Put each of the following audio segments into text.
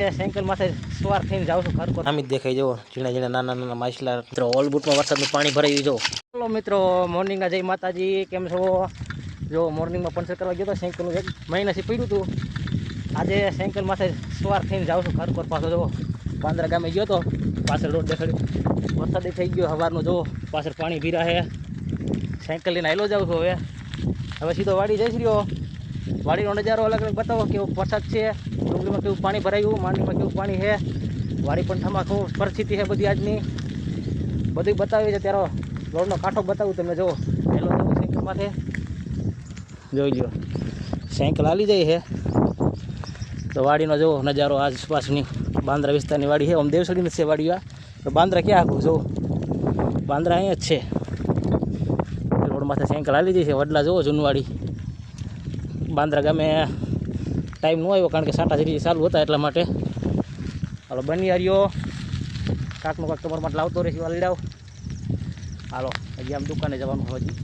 Cycle માથે સવાર થઈને જાઉં છું ઘર આમ જ દેખાય જો ઝીણા ઝીણા નાના નાના માછલા. મિત્રો ઓલ બુટમાં વરસાદનું પાણી ભરાઈ જો ચલો મિત્રો મોર્નિંગના જય માતાજી કેમ છો? જો મોર્નિંગમાં પંચર કરવા ગયો તો સાયકલનું એક મહિનાથી પડ્યું હતું. આજે સાયકલ માથે સવાર થઈને જાઉં છું ઘર પાછો જો પાંદરા ગામે ગયો તો પાછળ રોડ દેખાડ્યું. વરસાદ થઈ ગયો સવારનો જો પાછળ પાણી ભીરા છે સાયકલ લઈને આવેલો જાઉં છું હવે. હવે સીધો વાડી જઈશ રહ્યો. વાડીનો નજારો અલગ અલગ બતાવો, કેવો વરસાદ છે, ડુંગળીમાં કેવું પાણી ભરાયું, માંડવીમાં કેવું પાણી છે, વાડી પણ થમાં પરિસ્થિતિ છે બધી આજની. બધી બતાવી છે ત્યારે રોડનો કાંઠો બતાવું તમે જુઓ. પહેલો જવું સાયકલ જોઈ લો સાયકલ હાલી જાય છે. તો વાડીનો જુઓ નજારો આસપાસની. બાંદ્રા વિસ્તારની વાડી છે, આમ દેવસડીની છે વાડી આ. તો બાંદ્રા ક્યાં આખું જો બાંદ્રા અહીંયા જ છે. રોડ માથે સાયકલ હાલી જાય છે, વડલા જુઓ જૂનવાડી બાંદ્રા ગામે ટાઈમ ન આવ્યો કારણ કે સાટા જરી ચાલુ હતા એટલા માટે. હાલો, બની હાર્યો. કાકનું કાક તમારા માટે લાવતો રહેશે વાલી લાવ. હાલો, હજી આમ દુકાને જવાનું હજી.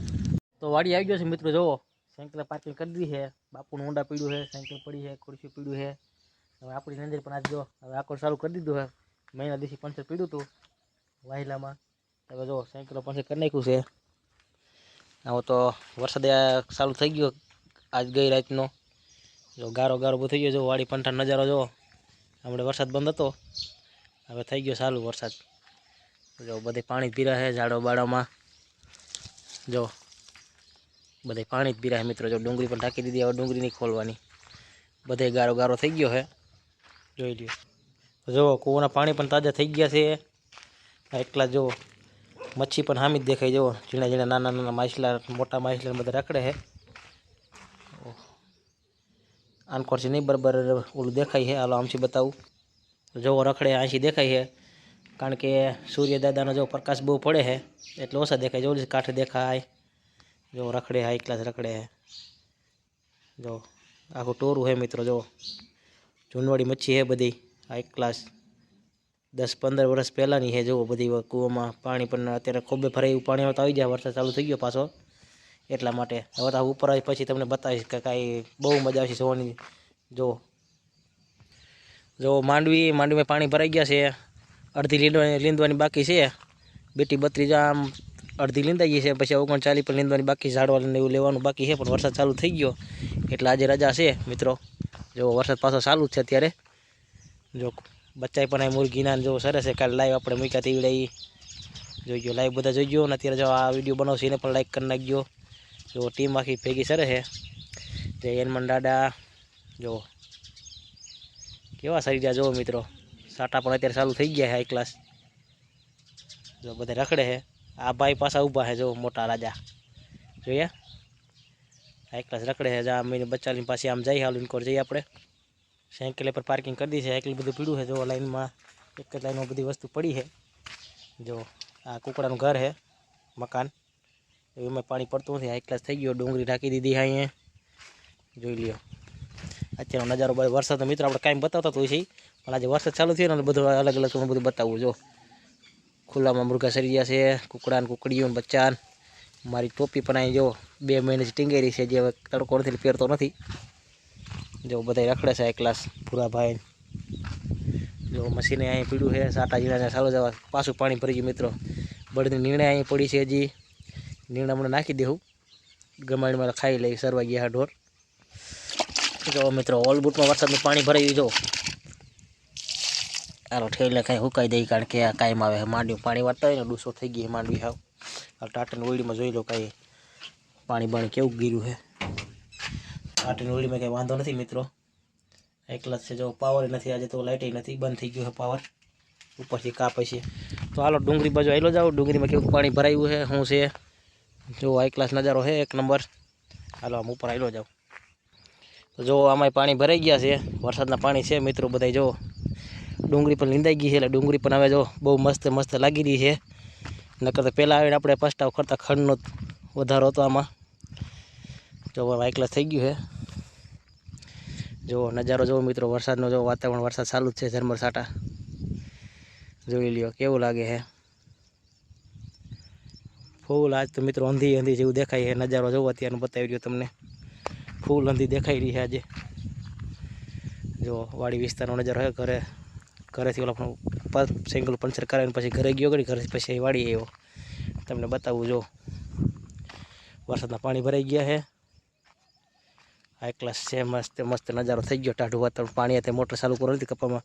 તો વાડી આવી ગયો છે મિત્રો જુઓ સાયકલ પાર્કિંગ કરી દીધી છે. બાપુનું ઊંડા પીડ્યું છે, સાયકલ પડી છે, ખુરશી પીડ્યું છે. હવે આપણી નજર પણ આજ જો, હવે આખો ચાલુ કરી દીધું છે. મહિના દિવસે પંચર પીડ્યું હતું વાહિલામાં હવે જો, સાયકલો પંચર કરી નાખ્યું છે. આવો તો વરસાદ ચાલુ થઈ ગયો. આજ ગઈ રાતનો. જો ગારો ગારો બધું થઈ ગયો જો વાડી પંઠા નજારો જો હમણાં વરસાદ બંધ હતો. હવે થઈ ગયો સારું વરસાદ. જો બધે પાણી પીરા છે ઝાડો બાળોમાં જો બધે પાણી જ પીરા છે મિત્રો. જો ડુંગળી પણ ઢાંકી દીધી, હવે ડુંગળી નહીં ખોલવાની. બધે ગારો ગારો થઈ ગયો છે જોઈ લ્યો. તો જો કૂવાના પાણી પણ તાજા થઈ ગયા છે. એકલા જો મચ્છી પણ હામી જ દેખાય. જુઓ ઝીણા ઝીણા નાના નાના માછલા, મોટા માછલા બધા રખડે છે આનકોરથી નહીં બરાબર ઓલું દેખાય છે હાલો આમથી બતાવું જોવો રખડે આંશી દેખાય છે કારણ કે સૂર્ય દાદાનો જો પ્રકાશ બહુ પડે છે એટલે ઓછા દેખાય જો ઓલી કાંઠે દેખાય જો રખડે હાઈ ક્લાસ રખડે છે જો આખું ટોરું છે મિત્રો જો જૂનવાડી મચ્છી છે બધી હાઈ ક્લાસ દસ પંદર વર્ષ પહેલાંની છે જુઓ બધી કૂવામાં પાણી પણ અત્યારે ખોબે ભરાય એવું પાણી તો આવી જાય વરસાદ ચાલુ થઈ ગયો પાછો એટલા માટે. હવે તો ઉપર આવી પછી તમને બતાવીશ કે કાંઈ બહુ મજા આવશે જોવાની. જો જો માંડવી, માંડવીમાં પાણી ભરાઈ ગયા છે. અડધી લીંદવાની લીંદવાની બાકી છે. બેટી બત્રીસ આમ અડધી લીંદાઈ ગઈ છે. પછી ઓગણચાલીસ પણ લીંદવાની બાકી ઝાડવા ને એવું લેવાનું બાકી છે, પણ વરસાદ ચાલુ થઈ ગયો. એટલે આજે રજા છે, મિત્રો. જો વરસાદ પાછો ચાલુ જ છે અત્યારે. જો બચ્ચાએ પણ આ મુરગીના જો સરસ છે, કાલે લાઈવ આપણે મૂક્યા તીવડે એ જોઈ ગયો લાઈવ બધા જોઈ ગયો. અને અત્યારે જો આ વીડિયો બનાવશે એને પણ લાઈક કરી નાખજો. જો ટીમ આખી ભેગી સરસ છે. જય હનુમાન દાદા. જો કેવા સરી ગયા જો મિત્રો. સાટા પણ અત્યારે ચાલુ થઈ ગયા છે હાઈ ક્લાસ જો બધા રખડે છે. આ ભાઈ પાછા ઊભા છે જો મોટા રાજા. જોઈએ હાઈ ક્લાસ રખડે છે. જા અમે બચ્ચાની પાસે આમ જઈ હાલ ઇન્કોર જઈએ આપણે. સાયકલે પર પાર્કિંગ કરી દી છે. સાયકલ બધું પીડ્યું છે. જો લાઈનમાં એક જ લાઈનમાં બધી વસ્તુ પડી છે. જો આ કુકડાનું ઘર છે. મકાન. એમાં પાણી પડતું નથી. હાઈ ક્લાસ થઈ ગયો. ડુંગળી ઢાંકી દીધી અહીંયા. જોઈ લ્યો. અત્યારનો નજારો બધો વરસાદ. મિત્રો, આપણે કાંઈ બતાવતા તો છે. પણ આજે વરસાદ ચાલુ થયો ને બધું અલગ અલગ તમને બધું બતાવવું જો, ખુલ્લામાં મૃગા સરી ગયા છે. કુકડા ને કુકડીઓ ને મારી ટોપી પણ અહીં જો બે મહિનેથી ટીંગેરી છે. જે હવે તડકો નથી પહેરતો નથી. જો બધા રખડે છે એક ક્લાસ પૂરા ભાઈ. જો, મશીને અહીં પીડ્યું છે. સાટા જીણાને ચાલુ જવા પાછું પાણી ભરી ગયું, મિત્રો. બળદની નિર્ણય અહીં પડી છે હજી. નિર્ણય મને નાખી દેવું ગમાડીમાં ખાઈ લઈ સરવા ગયા ઢોર. જો મિત્રો ઓલ બુટમાં વરસાદનું પાણી ભરાઈ જો. ચાલો ઠેલે કાંઈ હુકાઈ દઈ કારણ કે આ કાયમ આવે માંડવી પાણી વાળતા હોય ને ડૂસો થઈ ગઈ માંડવી હાવ. આ ટાટાની ઓળીમાં જોઈ લો કાંઈ પાણી બાણી કેવું ગીર્યું છે ટાટાની ઓળીમાં કંઈ વાંધો નથી મિત્રો. એકલા છે, જો પાવર નથી, આજે તો લાઇટ નથી, બંધ થઈ ગયું છે પાવર ઉપરથી કાપે છે તો હાલો, ડુંગળી બાજુ આવેલો જાઓ. ડુંગળીમાં કેવું પાણી ભરાયું છે શું છે? જો હાઈ ક્લાસ નજારો છે, એક નંબર. હાલો, આમ ઉપર આવેલો જાઉં. તો જો આમાંય પાણી ભરાઈ ગયા છે, વરસાદના પાણી છે મિત્રો બધા જો. ડુંગળી પણ લીંદાઈ ગઈ છે, એટલે ડુંગળી પણ હવે જો બહુ મસ્ત મસ્ત લાગી રહી છે. નકર તો પહેલાં આવીને આપણે પસ્તાવ કરતા ખંડનો વધારો હતો આમાં. જો હાઈ ક્લાસ થઈ ગયું છે. જો નજારો જો મિત્રો, વરસાદનો જો વાતાવરણ વરસાદ ચાલુ જ છે, ઝરમર સાટા. જોઈ લ્યો, કેવું લાગે છે. ફૂલ આજ તો મિત્રો અંધી અંધી જેવું દેખાય છે. નજારો જોવો અત્યારનું બતાવી રહ્યો તમને. ફૂલ અંધી દેખાઈ રહી છે આજે. જો વાડી વિસ્તારનો નજારો હોય ઘરે. ઘરેથી ઓલા પણ સિંગલ પંચર કરાવીને પછી ઘરે ગયો કરી ઘરે પછી વાડી આવ્યો. તમને બતાવું જો. વરસાદના પાણી ભરાઈ ગયા છે. હાઈ ક્લાસ છે, મસ્ત મસ્ત નજારો થઈ ગયો. ટાઢું વાતાવરણ, પાણી હતા મોટર ચાલુ કરી હતી કપામાં.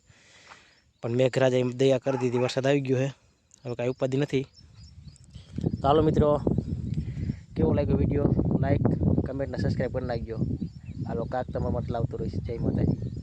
પણ મેઘરાજાએ દયા કરી દીધી, વરસાદ આવી ગયો છે. હવે કાંઈ ઉપાધિ નથી. તો હાલો મિત્રો, કેવો લાગ્યો વીડિયો લાઇક કમેન્ટ ને સબસ્ક્રાઈબ કરી નાખજો. હાલો, કાક તમારા માટે લાવતો રહીશ. જય માતાજી.